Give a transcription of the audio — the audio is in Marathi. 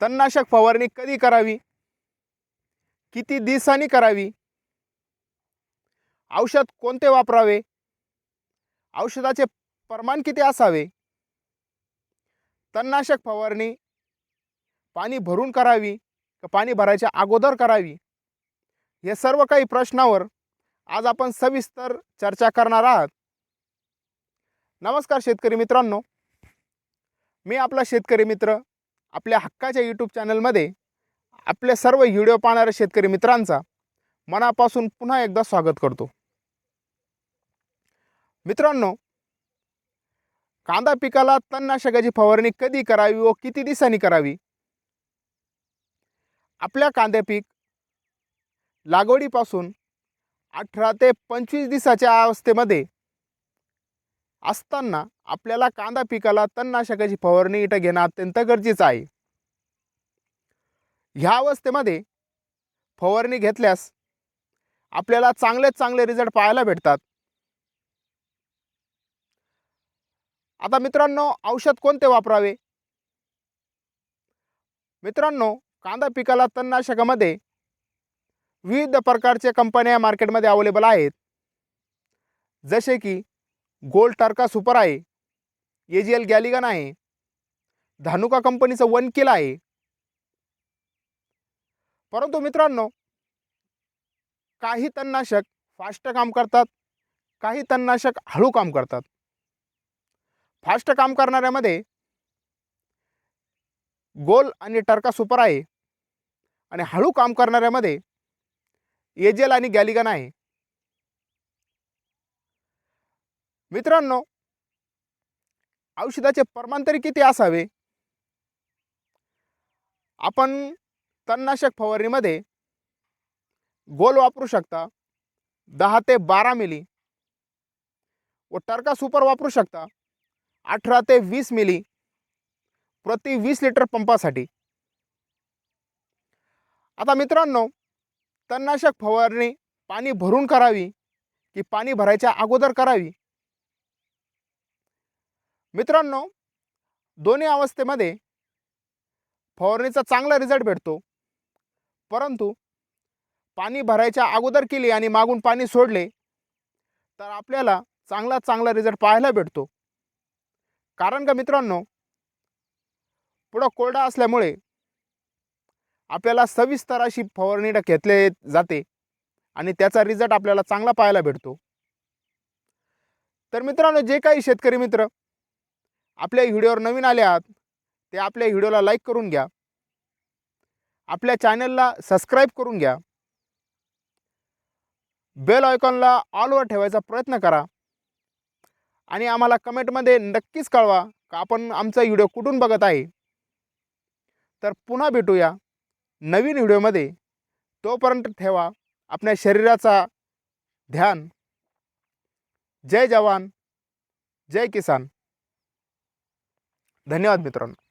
तणनाशक फवारणी कधी करावी? किती दिवसांनी करावी? औषध कोणते वापरावे? औषधाचे प्रमाण किती असावे? तणनाशक फवारणी पाणी भरून करावी का पाणी भरायच्या अगोदर करावी? हे सर्व काही प्रश्नावर आज आपण सविस्तर चर्चा करणार आहात. नमस्कार शेतकरी मित्रांनो. मी आपला शेतकरी मित्र आपल्या हक्काच्या यूट्यूब चॅनलमध्ये आपल्या सर्व व्हिडिओ पाहणाऱ्या शेतकरी मित्रांचा मनापासून पुन्हा एकदा स्वागत करतो. मित्रांनो कांदा पिकाला तणनाशकाची फवारणी कधी करावी व किती दिवसांनी करावी? आपल्या कांदे पीक लागवडीपासून अठरा ते पंचवीस दिवसाच्या अवस्थेमध्ये असताना आपल्याला कांदा पिकाला तणनाशकाची फवारणी इथं घेणं अत्यंत गरजेचं आहे. ह्या अवस्थेमध्ये फवारणी घेतल्यास आपल्याला चांगलेच चांगले रिझल्ट पाहायला भेटतात. आता मित्रांनो औषध कोणते वापरावे? मित्रांनो कांदा पिकाला तणनाशकामध्ये विविध प्रकारच्या कंपन्या मार्केटमध्ये अवेलेबल आहेत. जसे की गोल्ड टार्का सुपर आहे. ए जी एल गॅलिगन आहे धानुका कंपनीचं वन किल आहे. परंतु मित्रांनो काही तणनाशक फास्ट काम करतात काही तणनाशक हळू काम करतात. फास्ट काम करणाऱ्यामध्ये गोल आणि टर्का सुपर आहे आणि हळू काम करणाऱ्यामध्ये एजेल आणि गॅलिगन आहे मित्रांनो औषधाचे प्रमाण तरी किती असावे? आपण तणनाशक फवारणीमध्ये गोल वापरू शकता. दहा ते बारा मिली. व टर्का सुपर वापरू शकता. अठरा ते वीस मिली प्रति वीस लिटर पंपासाठी. आता मित्रांनो तणनाशक फवारणी पाणी भरून करावी की पाणी भरायच्या अगोदर करावी? मित्रांनो दोन्ही अवस्थेमध्ये फवारणीचा चांगला रिझल्ट भेटतो. परंतु पाणी भरायच्या अगोदर केली आणि मागून पाणी सोडले तर आपल्याला चांगला चांगला रिझल्ट पाहायला भेटतो. कारण का मित्रांनो पुढं कोरडा असल्यामुळे आपल्याला सविस्तर अशी फवारणी घेतले जाते आणि त्याचा रिझल्ट आपल्याला चांगला पाहायला भेटतो. तर मित्रांनो जे काही शेतकरी मित्र आपल्या व्हिडिओवर नवीन आले आहात ते आपल्या व्हिडिओला लाईक करून घ्या. आपल्या चॅनलला सबस्क्राईब करून घ्या. बेल आयकॉनला ऑलवर ठेवायचा प्रयत्न करा. आणि आम्हाला कमेंटमध्ये नक्कीच कळवा का आपण आमचा व्हिडिओ कुठून बघत आहे. तर पुन्हा भेटूया नवीन व्हिडिओमध्ये. तोपर्यंत ठेवा आपल्या शरीराचा ध्यान. जय जवान जय किसान. धन्यवाद मित्रांनो